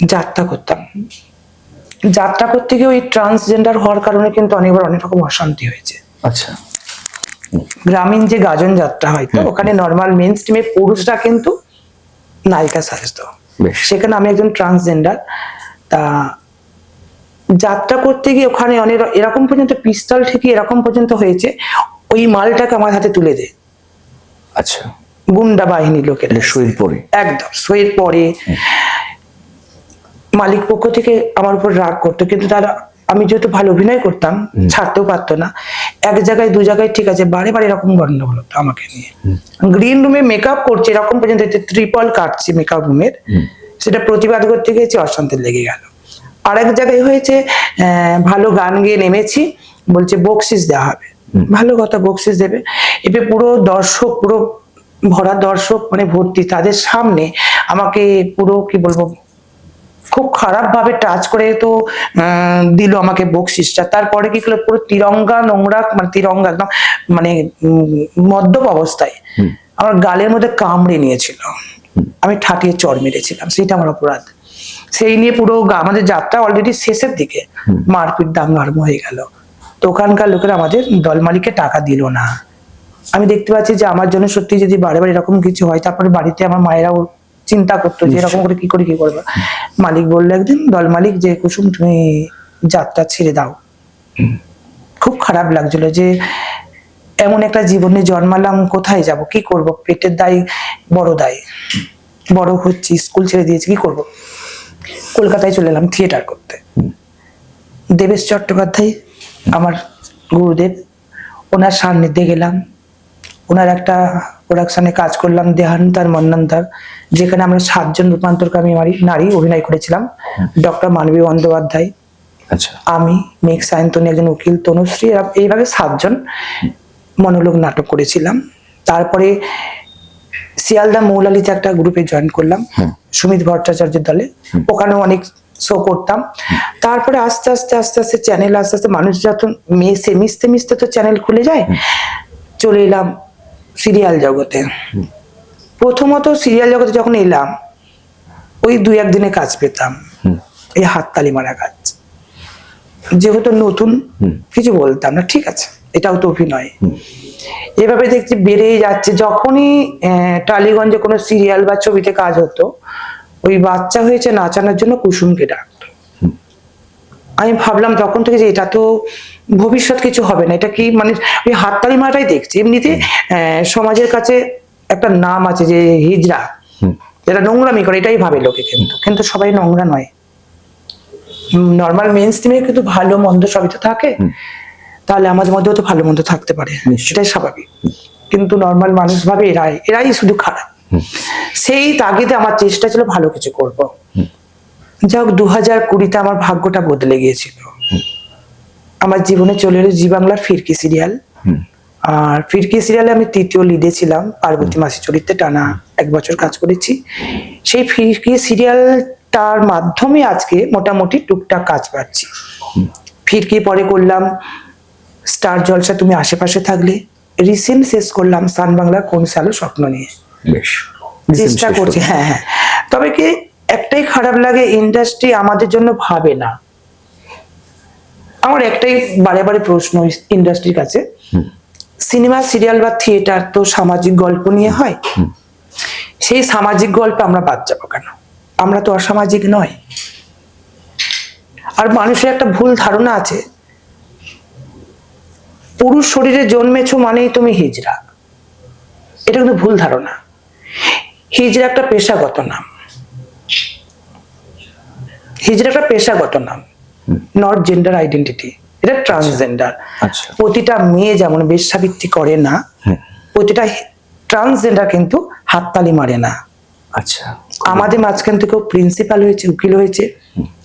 যাত্রা করতাম। যাত্রা করতে গিয়ে ওই ট্রান্সজেন্ডার হওয়ার কারণে কিন্তু অনেকবার অনেক রকম অশান্তি হয়েছে। আচ্ছা। গ্রামীণ যে গাজন যাত্রা হয় তো ওখানে নর্মাল মেন স্ট্রিমে পুরুষরা কিন্তু নায়িকা সাজতো। সেখানে আমি একজন ট্রান্সজেন্ডার তা যাত্রা করতে গিয়ে ওখানে অনেক এরকম পর্যন্ত পিস্তল থেকে এরকম পর্যন্ত হয়েছে ওই মালটাকে আমার হাতে তুলে দে। আচ্ছা। গুন্ডা বাহিনী লোকের। এটা শহীদ পরে। একদম সইয়ের পরে। মালিক পক্ষ থেকে আমার উপর রাগ করতো। কিন্তু তারা আমি যেহেতু ভালো অভিনয় করতাম ছাড়তেও পারতো না। এক জায়গায় দু জায়গায় ঠিক আছে বারে বারে এরকম গন্ডগোল হতো আমাকে নিয়ে। গ্রিন রুমে মেকআপ করছে এরকম পর্যন্ত ত্রিপল কাটছি মেকআপ রুমের সেটা প্রতিবাদ করতে গিয়েছি অশান্তি লেগে গেল। আর এক জায়গায় হয়েছে ভালো গান গেয়ে নেমেছি বলছে বকশিস দেওয়া হবে। ভালো কথা বকশিস দেবে। এবার পুরো দর্শক পুরো ভরা দর্শক মানে ভর্তি তাদের সামনে আমাকে পুরো কি বলব খুব খারাপ ভাবে টাচ করে তো দিল আমাকে বকশিসটা। তারপরে কি করল? পুরো তিরঙ্গা নোংরা মানে তিরঙ্গা একদম মানে মদ্যপ অবস্থায় আমার গালের মধ্যে কামড়ে নিয়েছিল। আমি ঠাটিয়ে চর মেরেছিলাম। সেটা আমার অপরাধ। সেই নিয়ে পুরো আমাদের যাত্রা অলরেডি শেষের দিকে। মারপিট দাঙ্গা আরম্ভ হয়ে গেল। তো ওখানকার লোকেরা আমাদের দল মালিককে টাকা দিল না। আমি দেখতে পাচ্ছি যে আমার জন্য সত্যি যদি বারে বারে এরকম কিছু হয় তারপরে বাড়িতে আমার মায়েরাও চিন্তা করতো যে এরকম করে কি করে কি করবে? মালিক বলল একদিন দল মালিক যে কুসুম তুমি যাত্রা ছেড়ে দাও। খুব খারাপ লাগছিল যে এমন একটা জীবনে জন্মালাম কোথায় যাব? কি করব? পেটের দায় বড় দায়। বড় হচ্ছি স্কুল ছেড়ে দিয়েছি কি করব? কলকাতায় চলে এলাম থিয়েটার করতে। দেবেশ চট্টোপাধ্যায় আমার গুরুদেব ওনার সান্নিধ্যে গেলাম। ওনার একটা প্রোডাকশনে কাজ করলাম দেহান্তার মন্নন্তার যেখানে আমরা সাতজন রূপান্তরকামী নারী নারী অভিনয় করেছিলাম। ডক্টর মানবী বন্দ্যোপাধ্যায় আচ্ছা। আমি মেঘ সায়ন্তনী একজন উকিল তনুশ্রী এইভাবে সাতজন মনোলোক নাটক করেছিলাম। তারপরে শিয়ালদা মৌলালিতে একটা গ্রুপে জয়েন করলাম সুমিত ভট্টাচার্যের দলে। ওখানেও অনেক শো করতাম। তারপরে আস্তে আস্তে আস্তে আস্তে চ্যানেল আস্তে আস্তে মানুষ যখন মেসে মিশতে মিশতে তো চ্যানেল খুলে যায়। চলে এলাম সিরিয়াল জগতে। প্রথমত সিরিয়াল জগতে যখন এলাম ওই দুই একদিনে কাজ পেতাম। এই হাততালি মারা কাজ। যেহেতু নতুন কিছু বলতাম না ঠিক আছে এটাও তো অভিনয়। এভাবে দেখছি বেড়েই যাচ্ছে। যখনই আহ, টালিগঞ্জে কোনো সিরিয়াল বা ছবিতে কাজ হতো ওই বাচ্চা হয়েছে নাচানোর জন্য কুসুমকে ডাকতো আমি ভাবলাম তখন থেকে যে এটা তো ভবিষ্যৎ কিছু হবে না। এটা কি মানে ওই হাততালি মারাটাই দেখছি। এমনিতে সমাজের কাছে একটা নাম আছে যে হিজড়া। যেটা নোংরামি করে এটাই ভাবে লোকে কিন্তু। কিন্তু সবাই নোংরা নয়। নর্মাল মেন স্ট্রিমে কিন্তু ভালো মন্দ সবই তো থাকে। তাহলে আমাদের মধ্যেও তো ভালো মন্দ থাকতে পারে। সেটাই স্বাভাবিক। কিন্তু নর্মাল মানুষ ভাবে এরাই এরাই শুধু খারাপ। সেই তাগিদে আমার চেষ্টা ছিল ভালো কিছু করব। যাই হোক দু হাজার কুড়িতে আমার ভাগ্যটা বদলে গিয়েছিল। আমার জীবনে চলে এলো জি বাংলার ফিরকি সিরিয়াল। আর ফিরকি সিরিয়ালে আমি তৃতীয় লিডে ছিলাম পার্বতী মাসি চরিত্রে টানা এক বছর কাজ করেছি। সেই ফিরকি সিরিয়ালটার মাধ্যমে আজকে মোটামুটি টুকটাক কাজ পাচ্ছি। ফিরকি পরে করলাম স্টার জলসা তুমি আশেপাশে থাকলে রিসেন্ট শেষ করলাম সান বাংলার কোন সালো স্বপ্ন নিয়ে। চেষ্টা করছি হ্যাঁ হ্যাঁ। তবে কি একটাই খারাপ লাগে ইন্ডাস্ট্রি আমাদের জন্য ভাবে না। আমার একটাই বারে বারে প্রশ্ন ইন্ডাস্ট্রির কাছে। সিনেমা সিরিয়াল বা থিয়েটার তো সামাজিক গল্প নিয়ে হয়? সেই সামাজিক গল্প আমরা বাদ যাব কেন? আমরা তো অসামাজিক নয়। আর মানুষের একটা ভুল ধারণা আছে। পুরুষ শরীরে জন্মেছো মানেই তুমি হিজড়া। এটা কিন্তু ভুল ধারণা। হিজড়া একটা পেশাগত নাম। হিজড়া একটা পেশাগত নাম নট জেন্ডার আইডেন্টিটি এটা ট্রান্সজেন্ডার আচ্ছা। প্রতিটা মেয়ে যেমন বেশাবৃত্তি করে না প্রতিটা ট্রান্সজেন্ডার কিন্তু হাততালি মারে না। আচ্ছা। আমাদের মাঝখান থেকেও প্রিন্সিপাল হয়েছে উকিল হয়েছে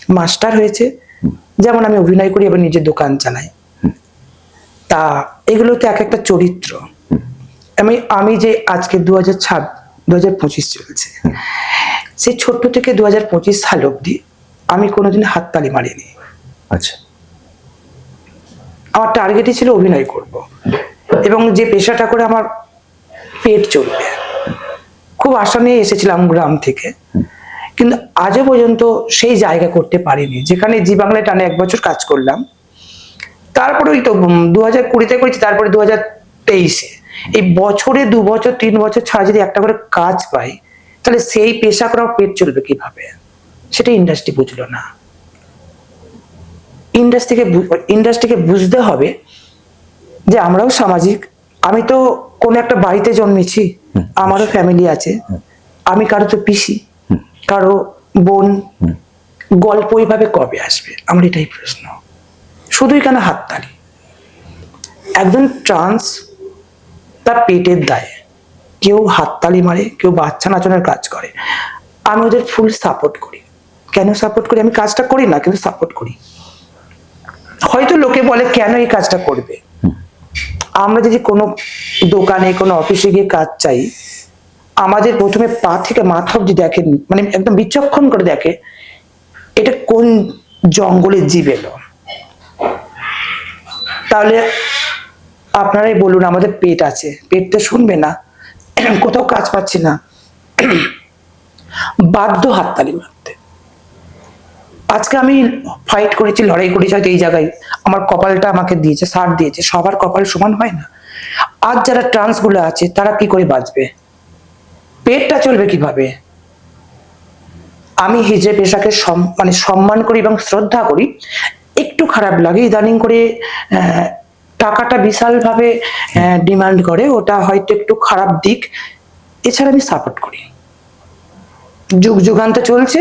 মাস্টার হয়েছে। যেমন আমি অভিনয় করি এবার নিজের দোকান চালাই। তা এগুলো তো এক একটা চরিত্র। আমি আমি যে আজকে দু হাজার ছাব দু হাজার পঁচিশ চলছে। সেই ছোট্ট থেকে দু হাজার পঁচিশ সাল অবধি আমি কোনোদিন হাততালি মারিনি। আচ্ছা। আমার টার্গেটই ছিল অভিনয় করব। এবং যে পেশাটা করে আমার পেট চলবে খুব আশা নিয়ে এসেছিলাম গ্রাম থেকে। কিন্তু আজও পর্যন্ত সেই জায়গা করতে পারিনি যেখানে জি বাংলায় টানে এক বছর কাজ করলাম। তারপরে ওই তো দু হাজার কুড়িতে করেছি তারপরে দু হাজার তেইশে। এই বছরে দু বছর তিন বছর ছাড়া যদি একটা করে কাজ পাই তাহলে সেই পেশা করা পেট চলবে কীভাবে? সেটা ইন্ডাস্ট্রি বুঝলো না। ইন্ডাস্ট্রিকে ইন্ডাস্ট্রিকে বুঝতে হবে যে আমরাও সামাজিক আমি তো কোনো একটা বাড়িতে জন্মেছি আমারও ফ্যামিলি আছে আমি কারও তো পিসি কারও বোন গল্প ওইভাবে কবে আসবে? আমার এটাই প্রশ্ন। শুধুই কেন হাততালি? একজন ট্রান্স তার পেটের দায়ে কেউ হাততালি মারে কেউ বাচ্চা নাচনের কাজ করে। আমি ওদের ফুল সাপোর্ট করি। কেন সাপোর্ট করি? আমি কাজটা করি না, কিন্তু সাপোর্ট করি। হয়তো লোকে বলে, কেন এই কাজটা করবে? আমরা যদি কোনো দোকানে, কোনো অফিসে গিয়ে কাজ চাই, আমাদের প্রথমে পা থেকে মাথা অব্দি দেখেন মানে একদম বিচক্ষণ করে দেখে, এটা কোন জঙ্গলের জীব এলো? তাহলে আপনারাই বলুন, আমাদের পেট আছে। পেট তো শুনবে না, কোথাও কাজ পাচ্ছি না। বাধ্য হাততালি মারতে আজকে আমি ফাইট করেছি, লড়াই করেছি হয়তো এই জায়গায়। আমার কপালটা আমাকে দিয়েছে, সার দিয়েছে। সবার কপাল সমান হয় না। আজ যারা ট্রান্সগুলো আছে, তারা কি করে বাঁচবে? পেটটা চলবে কীভাবে? আমি হিজড়ে পেশাকে মানে সম্মান করি এবং শ্রদ্ধা করি। একটু খারাপ লাগে, ইদানিং করে টাকাটা বিশালভাবে ডিমান্ড করে। ওটা হয়তো একটু খারাপ দিক। এছাড়া আমি সাপোর্ট করি। যুগ যুগান্ত চলছে,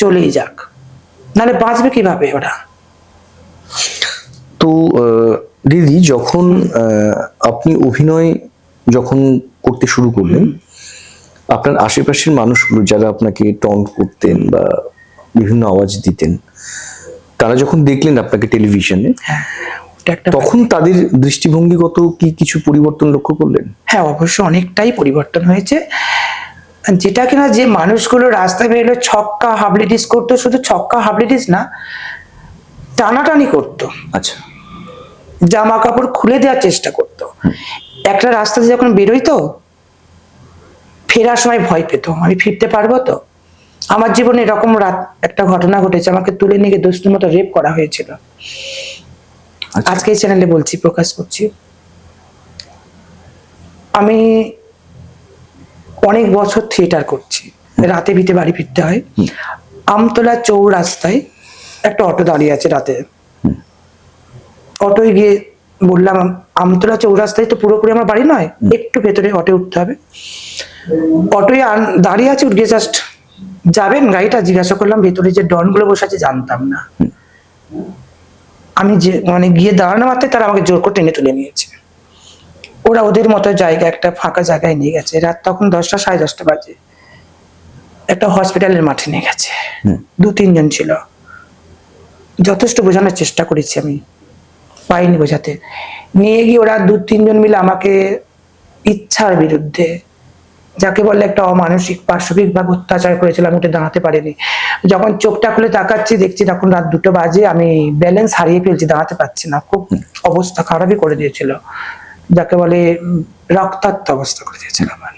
চলেই যাক। নাহলে বাঁচবে কীভাবে ওরা? তো দিদি যখন আপনি অভিনয় যখন করতে শুরু করলেন আপনার আশেপাশের মানুষগুলো যারা আপনাকে টন্ট করতেন বা বিভিন্ন আওয়াজ দিতেন তারা যখন দেখলেন আপনাকে টেলিভিশনে একটা তখন তাদের দৃষ্টিভঙ্গিগত কি কিছু পরিবর্তন লক্ষ্য করলেন? হ্যাঁ অবশ্য অনেকটাই পরিবর্তন হয়েছে। যেটা কিনা যে মানুষগুলো রাস্তায় বেরোলে ছক্কা হাবলিটিস করতো শুধু ছক্কা হাবলিটিস না টানাটানি করতো। আচ্ছা। জামা কাপড় খুলে দেওয়ার চেষ্টা করতো। একটা রাস্তা দিয়ে যখন বেরোইতো ফেরার সময় ভয় পেত আমি ফিরতে পারব তো? আমার জীবনে এরকম রাত একটা ঘটনা ঘটেছে আমাকে তুলে নিয়ে গিয়ে দুষ্টুর মতো রেপ করা হয়েছিল। আচ্ছা। আজকে এই চ্যানেলে বলছি প্রকাশ করছি। আমি অনেক বছর থিয়েটার করছি। রাতে ভিতে বাড়ি ফিরতে হয়। আমতলা চৌরাস্তায় একটা অটো দাঁড়িয়ে আছে রাতে। অটোয় গিয়ে বললাম আম- আমতলা চৌরাস্তায় তো পুরোপুরি আমার বাড়ি নয় একটু ভেতরে অটো উঠতে হবে। অটোয় দাঁড়িয়ে আছে উঠে জাস্ট যাবেন গাড়িটা জিজ্ঞাসা করলাম ভেতরে যে ডনগুলো বসে আছে জানতাম না। আমি যে মানে গিয়ে দাঁড়ানো মাত্র তারা আমাকে জোর করে টেনে তুলে নিয়েছে। ওরা ওদের মতো জায়গা একটা ফাঁকা জায়গায় নিয়ে গেছে। রাত তখন দশটা সাড়ে দশটা বাজে। একটা হসপিটালের মাঠে নিয়ে গেছে। দু তিনজন ছিল। যথেষ্ট বোঝানোর চেষ্টা করেছি আমি। পাইনি বোঝাতে। নিয়ে গিয়ে ওরা দু তিনজন মিলে আমাকে ইচ্ছার বিরুদ্ধে যাকে বললে একটা অমানসিক পার্শ্বিক ভাবে অত্যাচার করেছিল আমি ওটা দাঁড়াতে পারিনি। যখন চোখটা খুলে তাকাচ্ছি দেখছি তখন রাত দুটো বাজে আমি ব্যালেন্স হারিয়ে ফেলছি দাঁড়াতে পারছি না। খুব অবস্থা খারাপই করে দিয়েছিল। যাকে বলে রক্তাক্ত অবস্থা করে দিয়েছিল আমার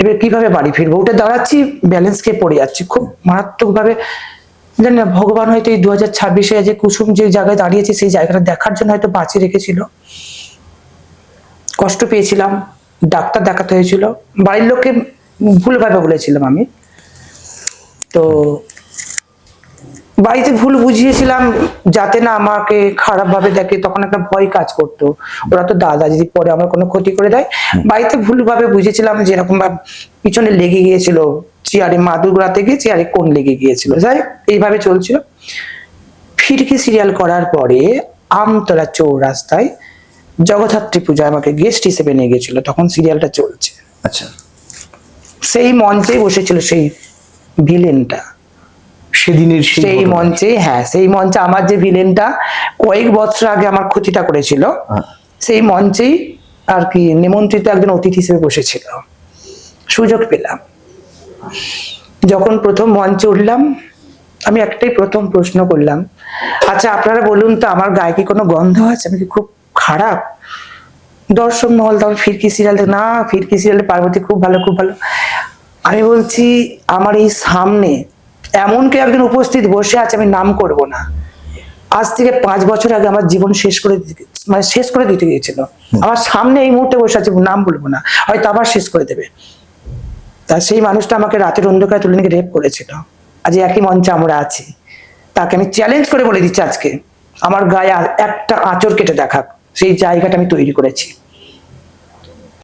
এবার কীভাবে বাড়ি ফিরবো? উঠে দাঁড়াচ্ছি ব্যালেন্স কে পড়ে যাচ্ছি। খুব মারাত্মক ভাবে জানি না, ভগবান হয়তো এই দু হাজার ছাব্বিশে যে কুসুম যে জায়গায় দাঁড়িয়েছে, সেই জায়গাটা দেখার জন্য হয়তো বাঁচিয়ে রেখেছিল। কষ্ট পেয়েছিলাম, ডাক্তার দেখাতে হয়েছিল। বাড়ির লোককে ভুলভাবে বলেছিলাম আমি। তো বাড়িতে ভুল বুঝিয়েছিলাম যাতে না আমাকে খারাপ ভাবে দেখে তখন একটা ভয় কাজ করতো। ওরা তো দাদা যদি পরে আমার কোনো ক্ষতি করে দেয় বাড়িতে ভুল ভাবে বুঝেছিলাম যে এরকম ভাবে পিছনে লেগে গিয়েছিল চেয়ারে মাদুর গোড়াতে গিয়ে চেয়ারে কোন লেগে গিয়েছিল। যাই এইভাবে চলছিল। ফিরকি সিরিয়াল করার পরে আমতলা চৌরাস্তায় জগদ্ধাত্রী পূজা আমাকে গেস্ট হিসেবে নিয়ে গেছিল তখন সিরিয়ালটা চলছে। আচ্ছা। সেই মঞ্চেই বসেছিল সেই ভিলেনটা সেদিনের সেই মঞ্চে হ্যাঁ সেই মঞ্চে আমার যে ভিলেনটা কয়েক বছর আগে আমার ক্ষতিটা করেছিল হ্যাঁ। সেই মঞ্চেই আর কি নিমন্ত্রিত একজন অতিথি হিসেবে বসেছিল। সুযোগ পেলাম। যখন প্রথম মঞ্চে উঠলাম আমি একটাই প্রথম প্রশ্ন করলাম আচ্ছা আপনারা বলুন তো আমার গায়ে কি কোনো গন্ধ আছে? আমি কি খুব খারাপ? দর্শক মহল তখন ফিরকি সিরিয়াল না ফিরকি সিরিয়ালে পার্বতী খুব ভালো খুব ভালো। আমি বলছি আমার এই সামনে এমন কেউ একজন উপস্থিত বসে আছে আমি নাম করব না। আজ থেকে পাঁচ বছর আগে আমার জীবন শেষ করে মানে শেষ করে দিতে গিয়েছিল। আমার সামনে এই মুহূর্তে বসে আছে নাম বলব না। হয়তো আবার শেষ করে দেবে। তা সেই মানুষটা আমাকে রাতের অন্ধকারে তুলে নিয়ে রেপ করেছিল। আজ একই মঞ্চে আমরা আছি। তাকে আমি চ্যালেঞ্জ করে বলে দিচ্ছি আজকে। আমার গায়ে একটা আঁচড় কেটে দেখাক। সেই জায়গাটা আমি তৈরি করেছি।